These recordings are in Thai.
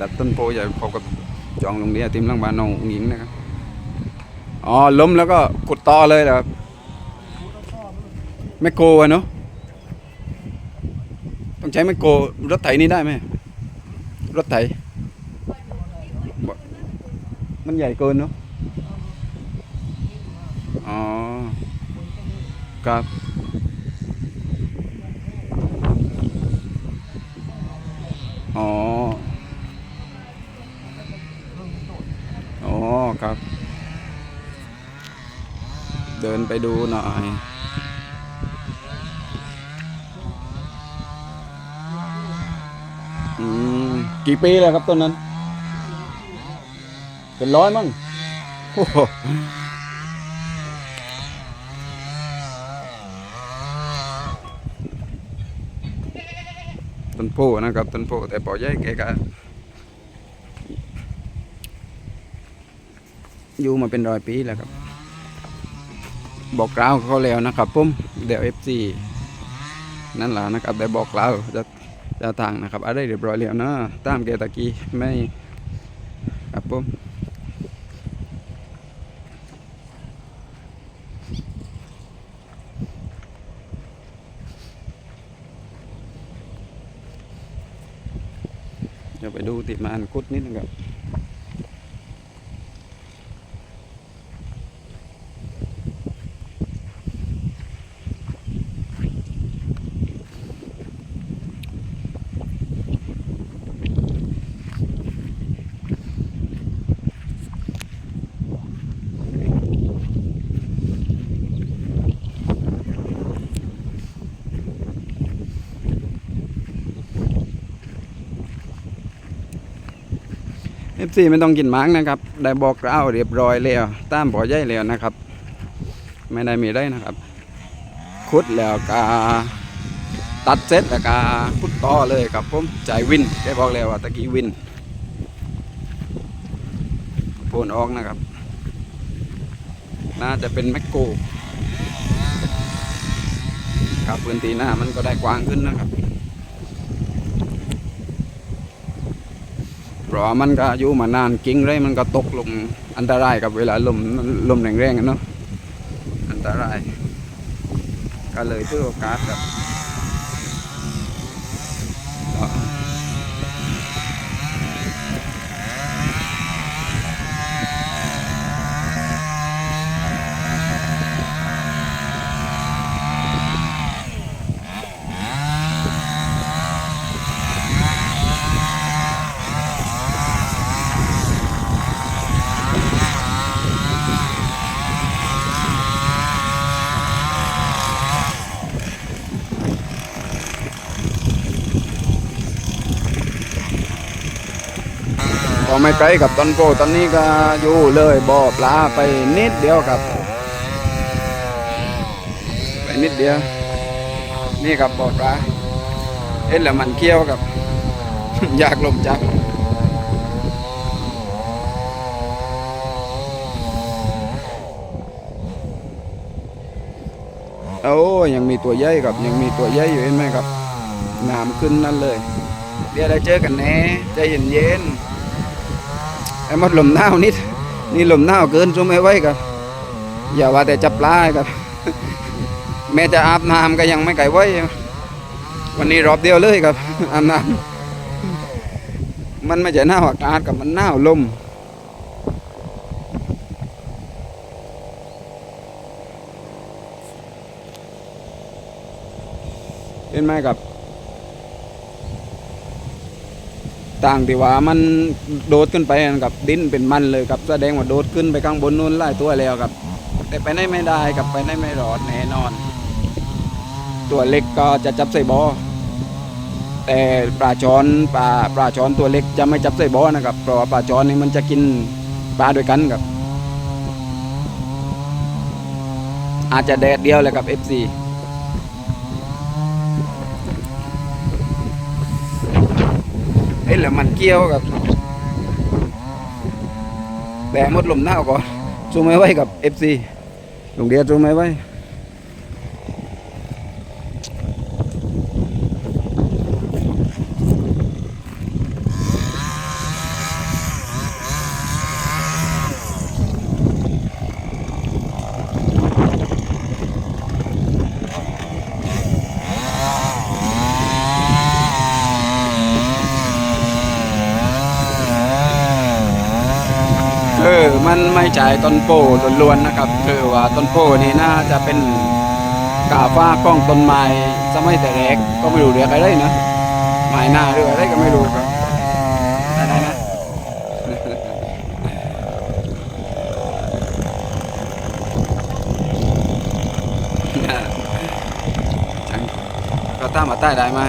ตัดต้นโพใหญ่พบกับจองโรงเรียนทีมลังบานน้องหญิงนะครับอ๋อล้มแล้วก็ขุดต่อเลยนะครับแมคโครอะเนาะต้องใช้แมคโครรถไถนี่ได้ไหมรถไถมันใหญ่เกินเนาะอ๋อครับอ๋อครับ เดินไปดูหน่อยอืมกี่ปีแล้วครับต้นนั้น เป็นร้อยมั้งโอ้โหต้นโพนะครับต้นโพแต่ปอใหญ่แกก็อยู่มาเป็นร้อยปีแล้วครับ บอกกล่าวเขาแล้วนะครับผมเดี๋ยวเอฟซีนั่นแหละนะครับได้บอกกล่าวจะจะทางนะครับอะไรเรียบร้อยแล้วนะตามแกตะกี้ไม่ครับผมเดี๋ยวไปดูติดมาอันคุดนิดนึงครับ ซีไม่ต้องกินมังนะครับ ได้บอกกล่าเรียบร้อยแล้วตามบ่อใหญ่แล้วนะครับ ไม่ได้มีได้นะครับ ขุดแล้วก็ตัดเสร็จแล้วก็ขุดต่อเลยครับผมจ่ายวินแกบอกแล้วว่าตะกี้วินโพนออกนะครับ น่าจะเป็นแมคโครครับพื้นที่หน้ามันก็ได้กว้างขึ้นนะครับ เพราะมันก็อยู่มานานกิ้งเลยมันก็ตกลงอันตรายกับเวลาลมลมแรงๆเนาะอันตราย ก็เลยถือโอกาสครับ พอไม่ไกลกับต้นโพตอนนี้ก็อยู่เลยบ่อปลาไปนิดเดียวครับ ไปนิดเดียว นี่ครับบ่อปลาเห็นแล้วมันเคี้ยวกับ อยากลมจับโอ้ยังมีตัวใหญ่ครับยังมีตัวใหญ่อยู่เห็นไหมครับน้ำขึ้นนั่นเลย เดี๋ยวได้เจอกันแน่ใจเย็นๆ ไอ้มดลมหนาวนิด นี่ลมหนาวเกินสู้ไม่ไหวครับ อย่าว่าแต่จับปลาครับ แม้จะอาบน้ำก็ยังไม่ไก่ไหววันนี้รอบเดียวเลยครับ อาบน้ำมันไม่ใช่หนาวอากาศกับมันหนาวลมเห็นไหมครับ ต่างที่ว่ามันโดดขึ้นไปกับดินเป็นมันเลยครับแสดงว่าโดดขึ้นไปข้างบนนู้นไล่ตัวแล้วครับ แต่ไปได้ไม่ได้กับไปได้ไม่รอดแน่นอน ตัวเล็กก็จะจับใส่บอแต่ปลาช้อนปลาปลาช้อนตัวเล็กจะไม่จับใส่บอนะครับเพราะว่าปลาช้อนนี่มันจะกินปลาด้วยกันครับ อาจจะแดดเดียวเลยครับ FC ห็นแล้วมันเกี่ยวกับแต่มดลมหน้าก่อนจูไม่ไหวกับเอฟซีหลงเดียจูไม่ไหวมันไม่ใช่ต้นโพล้วนๆนะครับ คือว่าต้นโพนี่น่าจะเป็นกาฟ้ากล้องต้นไม้สมัยแต่แรกก็ไม่รู้เรียกอะไรนะไม้หน้าหรืออะไรก็ไม่รู้ครับอะไรนะจังก็ตามมาใต้ได้ไหม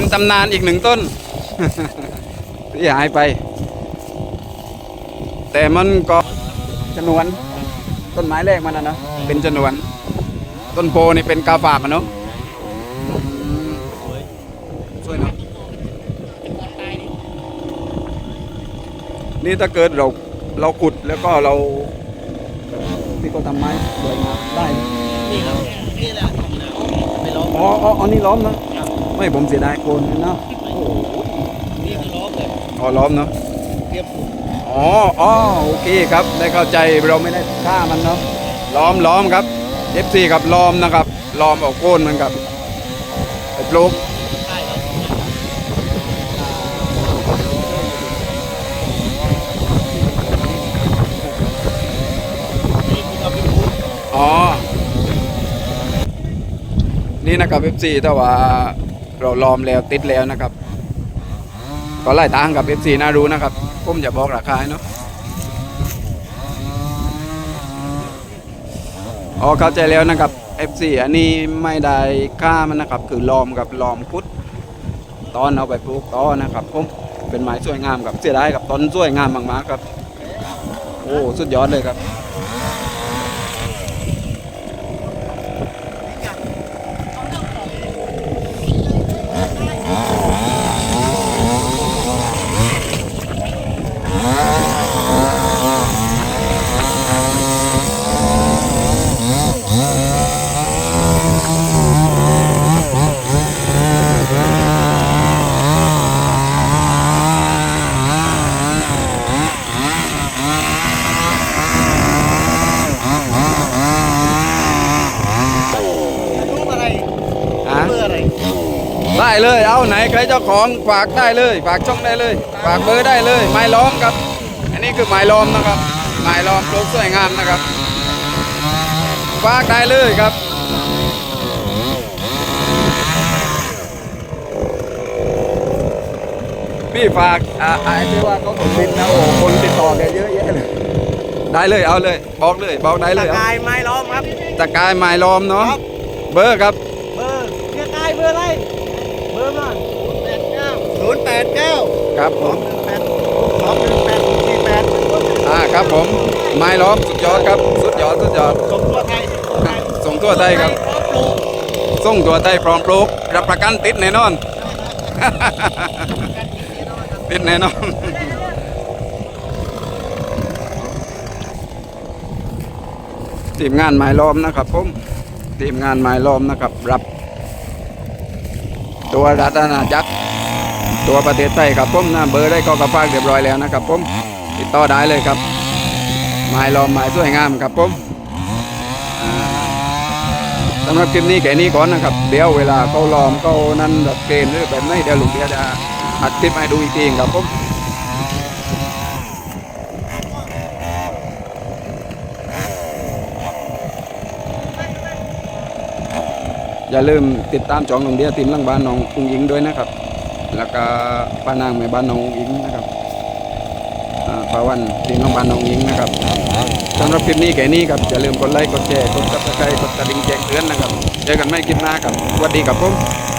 เป็นตำนานอีกหนึ่งต้น ที่หายไป แต่มันก็ชนวน ต้นไม้แรกมันนะเนอะเป็นชนวน ต้นโพนี่เป็นกาฝากอะเนาะอืมสวยเนาะนี่ถ้าเกิดเราเราขุดแล้วก็เราที่เขาทำไม้สวยงามได้นะนี่ครับนี่แหละทำหนาวไม่ล้อมอ๋ออ๋ออ๋อนี่ล้อมนะ ไม่ผมเสียดายโคนเนาะนี่คือล้อมเลยอ๋อล้อมเนาะเรียบอ๋ออ๋อโอเคครับได้เข้าใจเราไม่ได้ฆ่ามันเนาะล้อมล้อมครับ FC ครับล้อมนะครับล้อมเออกโค่นมันครับไอ้ปลูกใช่ครับนี่คือเราเป็นผู้อ๋อนี่นะครับ FC ถ้าว่า เราล้อมแล้วติดแล้วนะครับก็ไล่ตางกับ FC น่ารู้นะครับผมจะบอกราคาให้เนาะอ๋อเข้าใจแล้วนะครับ F4 อันนี้ไม่ได้ค่ามันนะครับ คือลอมกับลอมพุดตอนเอาไปปลูกต้อนะครับผมเป็นไม้สวยงามครับเสียดายกับต้นสวยงามมากๆครับ โอ้สุดยอดเลยครับ รูปอะไร ฮะ เบอร์อะไร ได้เลย เอาไหนใครเจ้าของฝากได้เลย ฝากช่องได้เลย ฝากเบอร์ได้เลย ไม้ล้อมครับ อันนี้คือไม้ล้อมนะครับ ไม้ล้อมปลูกสวยงามนะครับ ฝากได้เลยครับพี่ฝากอ่าไอ้ที่ว่าเขาตกดินนะโอ้โหคนติดต่อแกเยอะแยะเลยได้เลยเอาเลยบอกเลยบอกได้เลยตะเอากายไม้ล้อมครับตะกายไม้ล้อมเนาะครับเบอร์ครับ เบอร์เรียกกายเบอร์อะไร เบอร์มาแปดเก้าศูนย์แปดเก้าครับผมแปดสองหนึ่งแปดสี่แปดอ่าครับผม ไม้ล้อมสุดยอดครับ สุดยอดสุดยอด ส่งตัวไทยส่งตัวไทยส่งตัวไทยครับพร้อมปลูกส่งตัวไทยพร้อมปลูกรับประกันติดแน่นอน ติดแน่นอนทีมงานไม้ล้อมนะครับผมทีมงานไม้ล้อมนะครับ รับ ตัวรัฐนาจักร ตัวประเทศไทยครับผมนะเบอร์ได้ก็กระฟากเรียบร้อยแล้วนะครับผมติดต่อได้เลยครับไม้ล้อมไม้สวยงามครับผมสำหรับคลิปนี้แค่นี้ก่อนนะครับ เดี๋ยวเวลาเขาลอมเขานั่นเกณฑ์หรือแบบไหนเดี๋ยวลุงเดียร์จะอัดคลิปให้ดูอีกทีครับผม อย่าลืมติดตามจองลุงเบียร์ทีมลังบ้านน้องอุ้งยิงด้วยนะครับ แล้วก็ป้านางแม่บ้านน้องอุ้งยิงนะครับอ่าป้าวันทีมลังบ้านน้องอุ้งยิงนะครับสำหรับคลิปนี้แค่นี้ครับอย่าลืมกดไลค์กดแชร์กดซับสไครต์กดกระดิ่งแจ้งเตือนนะครับเจอกันไม่คลิปหน้าครับสวัสดีครับผม